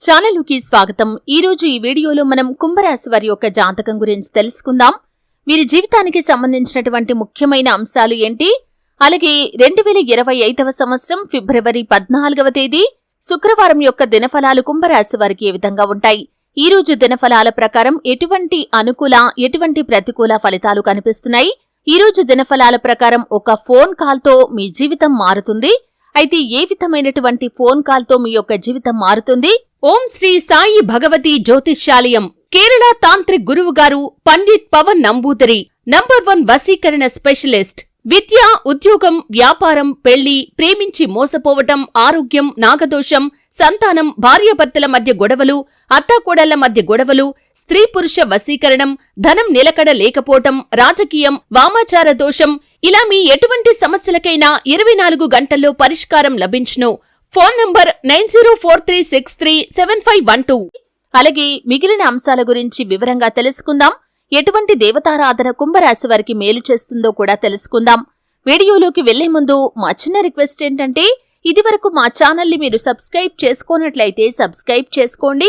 ఛానల్కి స్వాగతం. ఈ రోజు ఈ వీడియోలో మనం కుంభరాశి వారి యొక్క జాతకం గురించి తెలుసుకుందాం. వీరి జీవితానికి సంబంధించినటువంటి ముఖ్యమైన అంశాలు ఏంటి? అలాగే రెండు వేల ఇరవై ఐదవ సంవత్సరం ఫిబ్రవరి పద్నాలుగవ తేదీ శుక్రవారం యొక్క దినఫలాలు కుంభరాశి వారికి ఏ విధంగా ఉంటాయి? ఈ రోజు దినఫలాల ప్రకారం ఎటువంటి అనుకూల ఎటువంటి ప్రతికూల ఫలితాలు కనిపిస్తున్నాయి? ఈ రోజు దినఫలాల ప్రకారం ఒక ఫోన్ కాల్తో మీ జీవితం మారుతుంది. అయితే ఏ విధమైనటువంటి ఫోన్ కాల్తో మీ యొక్క జీవితం మారుతుంది? ఓం శ్రీ సాయి భగవతి జ్యోతిష్యాలయం కేరళ తాంత్రిక్ గురువు గారు పండిత్ పవన్ నంబూదరి నంబర్ వన్ వసీకరణ స్పెషలిస్ట్ విద్య ఉద్యోగం వ్యాపారం పెళ్ళి ప్రేమించి మోసపోవటం ఆరోగ్యం నాగదోషం సంతానం భార్యాభర్తల మధ్య గొడవలు అత్తాకోడళ్ళ మధ్య గొడవలు స్త్రీ పురుష వశీకరణం ధనం నిలకడ లేకపోవటం రాజకీయం వామాచార దోషం ఇలా మీ ఎటువంటి సమస్యలకైనా ఇరవై నాలుగు గంటల్లో పరిష్కారం లభించును. Phone number nine zero four three six three seven five one two. అలాగే మిగిలిన అంశాల గురించి వివరంగా తెలుసుకుందాం. ఎటువంటి దేవతారాధన కుంభరాశి వారికి మేలు చేస్తుందో కూడా తెలుసుకుందాం. వీడియోలోకి వెళ్ళే ముందు మా చిన్న రిక్వెస్ట్ ఏంటంటే ఇదివరకు మా ఛానల్ని మీరు సబ్స్క్రైబ్ చేసుకోనట్లయితే సబ్స్క్రైబ్ చేసుకోండి.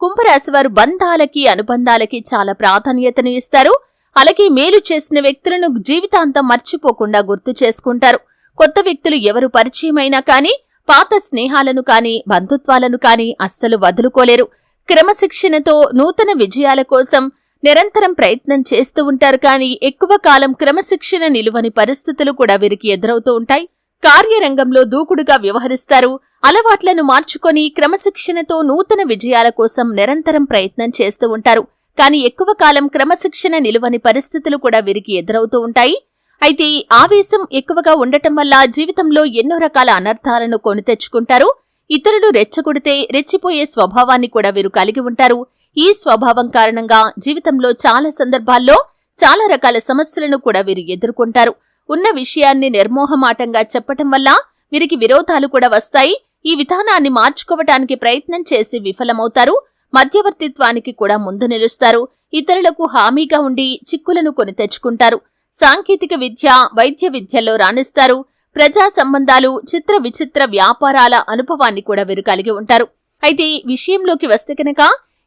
కుంభరాశి వారు బంధాలకి అనుబంధాలకి చాలా ప్రాధాన్యతను ఇస్తారు. అలాగే మేలు చేసిన వ్యక్తులను జీవితాంతం మర్చిపోకుండా గుర్తు చేసుకుంటారు. కొత్త వ్యక్తులు ఎవరు పరిచయమైనా కానీ పాత స్నేహాలను కానీ బంధుత్వాలను కానీ అస్సలు వదులుకోలేరు. క్రమశిక్షణతో నూతన విజయాల కోసం నిరంతరం ప్రయత్నం చేస్తూ ఉంటారు కానీ ఎక్కువ కాలం క్రమశిక్షణ నిలువని పరిస్థితులు కూడా వీరికి ఎదురవుతూ ఉంటాయి. కార్యరంగంలో దూకుడుగా వ్యవహరిస్తారు. అలవాట్లను మార్చుకొని క్రమశిక్షణతో నూతన విజయాల కోసం నిరంతరం ప్రయత్నం చేస్తూ ఉంటారు. కానీ ఎక్కువ కాలం క్రమశిక్షణ నిలువని పరిస్థితులు కూడా వీరికి ఎదురవుతూ ఉంటాయి. అయితే ఆవేశం ఎక్కువగా ఉండటం వల్ల జీవితంలో ఎన్నో రకాల అనర్థాలను కొని తెచ్చుకుంటారు. ఇతరులు రెచ్చగొడితే రెచ్చిపోయే స్వభావాన్ని కూడా వీరు కలిగి ఉంటారు. ఈ స్వభావం కారణంగా జీవితంలో చాలా సందర్భాల్లో చాలా రకాల సమస్యలను కూడా వీరు ఎదుర్కొంటారు. ఉన్న విషయాన్ని నిర్మోహమాటంగా చెప్పటం వల్ల వీరికి విరోధాలు కూడా వస్తాయి. ఈ విధానాన్ని మార్చుకోవటానికి ప్రయత్నం చేసి విఫలమవుతారు మధ్యవర్తిత్వానికి కూడా ముందు నిలుస్తారు. ఇతరులకు హామీగా ఉండి చిక్కులను కొని తెచ్చుకుంటారు. సాంకేతిక విద్య వైద్య విద్యల్లో రాణిస్తారు. ప్రజా సంబంధాలు చిత్ర విచిత్ర వ్యాపారాల అనుభవాన్ని కూడా వీరు కలిగి ఉంటారు. అయితే విషయంలోకి వస్తే కనుక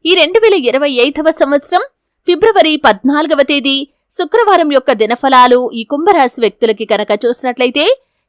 ఈ రెండు వేల ఇరవై ఐదవ సంవత్సరం ఫిబ్రవరి పద్నాలుగవ తేదీ శుక్రవారం యొక్క దినఫలాలు ఈ కుంభరాశి వ్యక్తులకి కనుక చూసినట్లయితే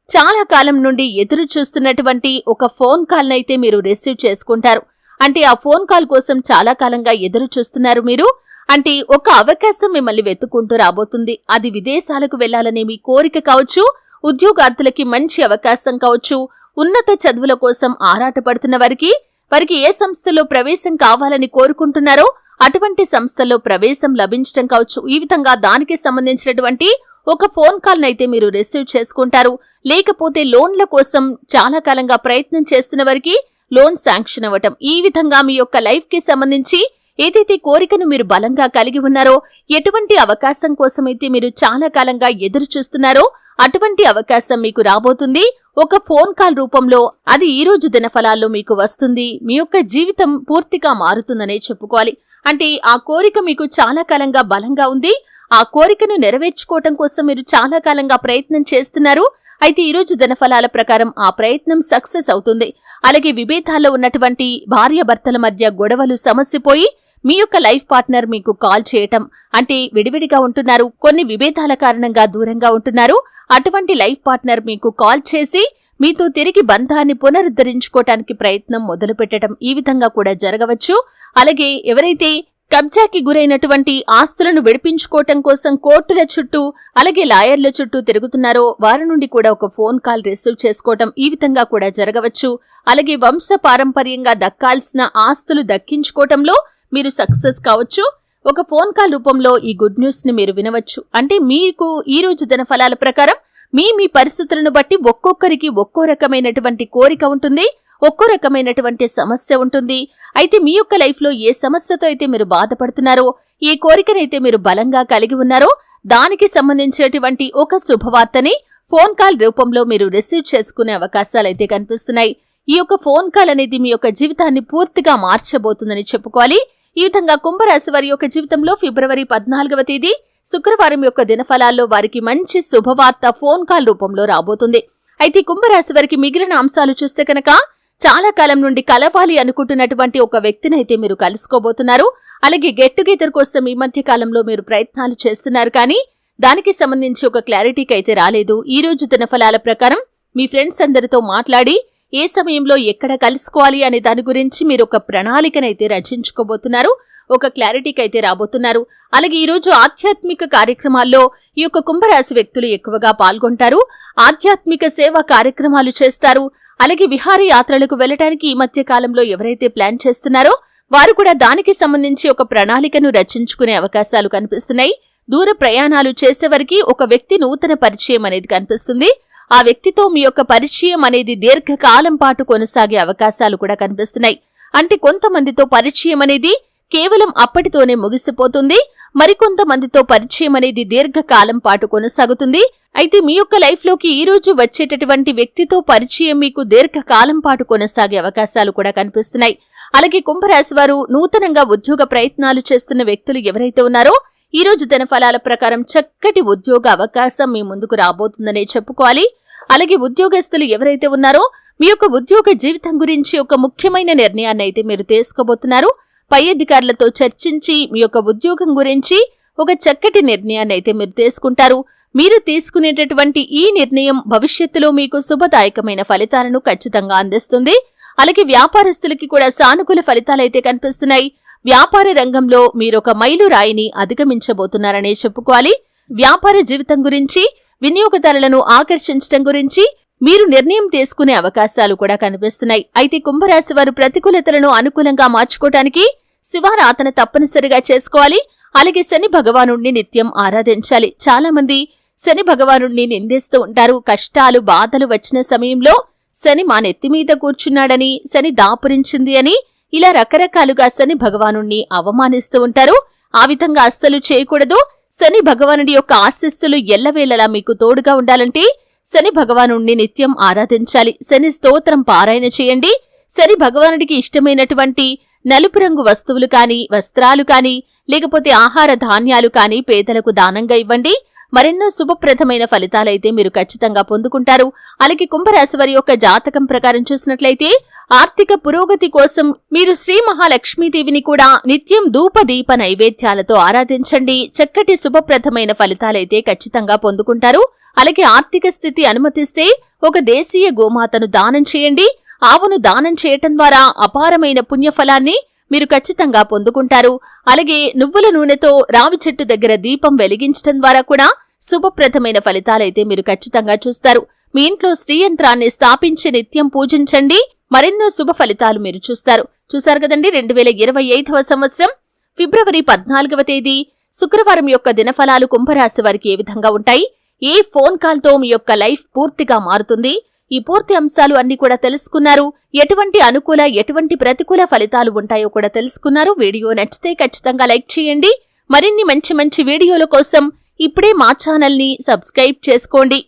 చాలా కాలం నుండి ఎదురు చూస్తున్నటువంటి ఒక ఫోన్ కాల్నైతే అయితే మీరు రిసీవ్ చేసుకుంటారు. అంటే ఆ ఫోన్ కాల్ కోసం చాలా కాలంగా ఎదురు చూస్తున్నారు మీరు. అంటే ఒక అవకాశం మిమ్మల్ని వెతుక్కుంటూ రాబోతుంది. అది విదేశాలకు వెళ్ళాలనే మీ కోరిక కావచ్చు ఉద్యోగార్థులకి మంచి అవకాశం కావచ్చు ఉన్నత చదువుల కోసం ఆరాటపడుతున్న వారికి వారికి ఏ సంస్థలో ప్రవేశం కావాలని కోరుకుంటున్నారో అటువంటి సంస్థలో ప్రవేశం లభించడం కావచ్చు. ఈ విధంగా దానికి సంబంధించినటువంటి ఒక ఫోన్ కాల్నైతే అయితే మీరు రిసీవ్ చేసుకుంటారు. లేకపోతే లోన్ల కోసం చాలా కాలంగా ప్రయత్నం చేస్తున్న వారికి లోన్ శాంక్షన్ అవ్వటం. ఈ విధంగా మీ యొక్క లైఫ్కి సంబంధించి ఏదైతే కోరికను మీరు బలంగా కలిగి ఉన్నారో ఎటువంటి అవకాశం కోసమైతే మీరు చాలా కాలంగా ఎదురు చూస్తున్నారో అటువంటి అవకాశం మీకు రాబోతుంది. ఒక ఫోన్ కాల్ రూపంలో అది ఈ రోజు దినఫలాల్లో మీకు వస్తుంది. మీ యొక్క జీవితం పూర్తిగా మారుతుందనే చెప్పుకోవాలి. అంటే ఆ కోరిక మీకు చాలా కాలంగా బలంగా ఉంది. ఆ కోరికను నెరవేర్చుకోవటం కోసం మీరు చాలా కాలంగా ప్రయత్నం చేస్తున్నారు. అయితే ఈరోజు ధనఫలాల ప్రకారం ఆ ప్రయత్నం సక్సెస్ అవుతుంది. అలాగే విభేదాల్లో ఉన్నటువంటి భార్యాభర్తల మధ్య గొడవలు సమస్యపోయి మీ యొక్క లైఫ్ పార్ట్నర్ మీకు కాల్ చేయటం అంటే విడివిడిగా ఉంటున్నారు. కొన్ని విభేదాల కారణంగా దూరంగా ఉంటున్నారు. అటువంటి లైఫ్ పార్ట్నర్ మీకు కాల్ చేసి మీతో తిరిగి బంధాన్ని పునరుద్ధరించుకోవటానికి ప్రయత్నం మొదలు పెట్టడం ఈ విధంగా కూడా జరగవచ్చు. అలాగే ఎవరైతే కబ్జాకి గురైనటువంటి ఆస్తులను విడిపించుకోవటం కోసం కోర్టుల చుట్టూ అలాగే లాయర్ల చుట్టూ తిరుగుతున్నారో వారి నుండి కూడా ఒక ఫోన్ కాల్ రిసీవ్ చేసుకోవటం ఈ విధంగా కూడా జరగవచ్చు. అలాగే వంశ పారంపర్యంగా దక్కాల్సిన ఆస్తులు దక్కించుకోవటంలో మీరు సక్సెస్ కావచ్చు. ఒక ఫోన్ కాల్ రూపంలో ఈ గుడ్ న్యూస్ని మీరు వినవచ్చు. అంటే మీకు ఈ రోజు దిన ఫలాల ప్రకారం మీ మీ పరిస్థితులను బట్టి ఒక్కొక్కరికి ఒక్కో రకమైనటువంటి కోరిక ఉంటుంది. ఒక్కో రకమైనటువంటి సమస్య ఉంటుంది. అయితే మీ యొక్క లైఫ్లో ఏ సమస్యతో అయితే మీరు బాధపడుతున్నారో ఈ కోరికనైతే మీరు బలంగా కలిగి ఉన్నారో దానికి సంబంధించినటువంటి ఒక శుభవార్తని ఫోన్ కాల్ రూపంలో మీరు రిసీవ్ చేసుకునే అవకాశాలైతే కనిపిస్తున్నాయి. ఈ యొక్క ఫోన్ కాల్ అనేది మీ యొక్క జీవితాన్ని పూర్తిగా మార్చబోతుందని చెప్పుకోవాలి. ఈ విధంగా కుంభరాశి వారి యొక్క జీవితంలో ఫిబ్రవరి పద్నాలుగవ తేదీ శుక్రవారం యొక్క దినఫలాల్లో వారికి మంచి శుభవార్త ఫోన్ కాల్ రూపంలో రాబోతుంది. అయితే కుంభరాశి వారికి మిగిలిన అంశాలు చూస్తే కనుక చాలా కాలం నుండి కలవాలి అనుకుంటున్నటువంటి ఒక వ్యక్తినైతే మీరు కలుసుకోబోతున్నారు. అలాగే గెట్ టుగెదర్ కోసం ఈ మధ్య కాలంలో మీరు ప్రయత్నాలు చేస్తున్నారు కానీ దానికి సంబంధించి ఒక క్లారిటీకి అయితే రాలేదు. ఈ రోజు దినఫలాల ప్రకారం మీ ఫ్రెండ్స్ అందరితో మాట్లాడి ఏ సమయంలో ఎక్కడ కలుసుకోవాలి అనే దాని గురించి మీరు ఒక ప్రణాళికనైతే రచించుకోబోతున్నారు. ఒక క్లారిటీకి అయితే రాబోతున్నారు. అలాగే ఈరోజు ఆధ్యాత్మిక కార్యక్రమాల్లో ఈ యొక్క కుంభరాశి వ్యక్తులు ఎక్కువగా పాల్గొంటారు. ఆధ్యాత్మిక సేవా కార్యక్రమాలు చేస్తారు. అలాగే విహారయాత్రలకు వెళ్ళడానికి ఈ మధ్య కాలంలో ఎవరైతే ప్లాన్ చేస్తున్నారో వారు కూడా దానికి సంబంధించి ఒక ప్రణాళికను రచించుకునే అవకాశాలు కనిపిస్తున్నాయి. దూర ప్రయాణాలు చేసేవారికి ఒక వ్యక్తి నూతన పరిచయం అనేది కనిపిస్తుంది. ఆ వ్యక్తితో మీ యొక్క పరిచయం అనేది దీర్ఘకాలం పాటు కొనసాగే అవకాశాలు కూడా కనిపిస్తున్నాయి. అంటే కొంతమందితో పరిచయం అనేది కేవలం అప్పటితోనే ముగిసిపోతుంది. మరికొంతమందితో పరిచయం అనేది దీర్ఘకాలం పాటు కొనసాగుతుంది. అయితే మీ యొక్క లైఫ్లోకి ఈ రోజు వచ్చేటటువంటి వ్యక్తితో పరిచయం మీకు దీర్ఘకాలం పాటు కొనసాగే అవకాశాలు కూడా కనిపిస్తున్నాయి. అలాగే కుంభరాశి వారు నూతనంగా ఉద్యోగ ప్రయత్నాలు చేస్తున్న వ్యక్తులు ఎవరైతే ఉన్నారో ఈ రోజు దినఫలాల ప్రకారం చక్కటి ఉద్యోగ అవకాశం మీ ముందుకు రాబోతుందనే చెప్పుకోవాలి. అలాగే ఉద్యోగస్తులు ఎవరైతే ఉన్నారో మీ యొక్క ఉద్యోగ జీవితం గురించి ఒక ముఖ్యమైన నిర్ణయాన్ని అయితే మీరు తీసుకోబోతున్నారు. పై అధికారులతో చర్చించి మీ యొక్క ఉద్యోగం గురించి ఒక చక్కటి నిర్ణయాన్ని అయితే మీరు తీసుకుంటారు. మీరు తీసుకునేటటువంటి ఈ నిర్ణయం భవిష్యత్తులో మీకు శుభదాయకమైన ఫలితాలను ఖచ్చితంగా అందిస్తుంది. అలాగే వ్యాపారస్తులకి కూడా సానుకూల ఫలితాలైతే కనిపిస్తున్నాయి. వ్యాపార రంగంలో మీరొక మైలురాయిని అధిగమించబోతున్నారనే చెప్పుకోవాలి. వ్యాపార జీవితం గురించి వినియోగదారులను ఆకర్షించడం గురించి మీరు నిర్ణయం తీసుకునే అవకాశాలు కూడా కనిపిస్తున్నాయి. అయితే కుంభరాశి వారు ప్రతికూలతలను అనుకూలంగా మార్చుకోవటానికి శివారాధన తప్పనిసరిగా చేసుకోవాలి. అలాగే శని భగవాను నిత్యం ఆరాధించాలి. చాలా మంది శని భగవాను నిందిస్తూ ఉంటారు. కష్టాలు బాధలు వచ్చిన సమయంలో శని మా నెత్తి మీద కూర్చున్నాడని శని దాపురించింది అని ఇలా రకరకాలుగా శని భగవాను అవమానిస్తూ ఉంటారు. ఆ విధంగా అస్సలు చేయకూడదు. శని భగవానుడి యొక్క ఆశస్సులు ఎల్లవేళలా మీకు తోడుగా ఉండాలంటే శని భగవాను నిత్యం ఆరాధించాలి. శని స్తోత్రం పారాయణ చేయండి. శని భగవానుడికి ఇష్టమైనటువంటి నలుపు రంగు వస్తువులు కాని వస్త్రాలు కాని లేకపోతే ఆహార ధాన్యాలు కానీ పేదలకు దానంగా ఇవ్వండి. మరెన్నో శుభప్రదమైన ఫలితాలైతే మీరు ఖచ్చితంగా పొందుకుంటారు. అలాగే కుంభరాశి వారి యొక్క జాతకం ప్రకారం చూసినట్లయితే ఆర్థిక పురోగతి కోసం మీరు శ్రీ మహాలక్ష్మీదేవిని కూడా నిత్యం ధూప దీప నైవేద్యాలతో ఆరాధించండి. చక్కటి శుభప్రదమైన ఫలితాలైతే ఖచ్చితంగా పొందుకుంటారు. అలాగే ఆర్థిక స్థితి అనుమతిస్తే ఒక దేశీయ గోమాతను దానం చేయండి. ఆవును దానం చేయటం ద్వారా అపారమైన పుణ్యఫలాన్ని మీరు ఖచ్చితంగా పొందుకుంటారు. అలాగే నువ్వుల నూనెతో రావి చెట్టు దగ్గర దీపం వెలిగించడం ద్వారా కూడా శుభప్రదమైన ఫలితాలైతే మీరు ఖచ్చితంగా చూస్తారు. మీ ఇంట్లో శ్రీయంత్రాన్ని స్థాపించి నిత్యం పూజించండి. మరెన్నో శుభ ఫలితాలు మీరు చూస్తారు. చూశారు కదండి రెండు వేల ఇరవై ఐదవ సంవత్సరం ఫిబ్రవరి పద్నాలుగవ తేదీ. శుక్రవారం యొక్క దినఫలాలు కుంభరాశి వారికి ఏ విధంగా ఉంటాయి? ఏ ఫోన్ కాల్తో మీ యొక్క లైఫ్ పూర్తిగా మారుతుంది? ఈ పూర్తి అంశాలు అన్ని కూడా తెలుసుకున్నారు. ఎటువంటి అనుకూల ఎటువంటి ప్రతికూల ఫలితాలు ఉంటాయో కూడా తెలుసుకున్నారు. వీడియో నచ్చితే ఖచ్చితంగా లైక్ చేయండి. మరిన్ని మంచి మంచి వీడియోల కోసం ఇప్పుడే మా ఛానల్ని సబ్స్క్రైబ్ చేసుకోండి.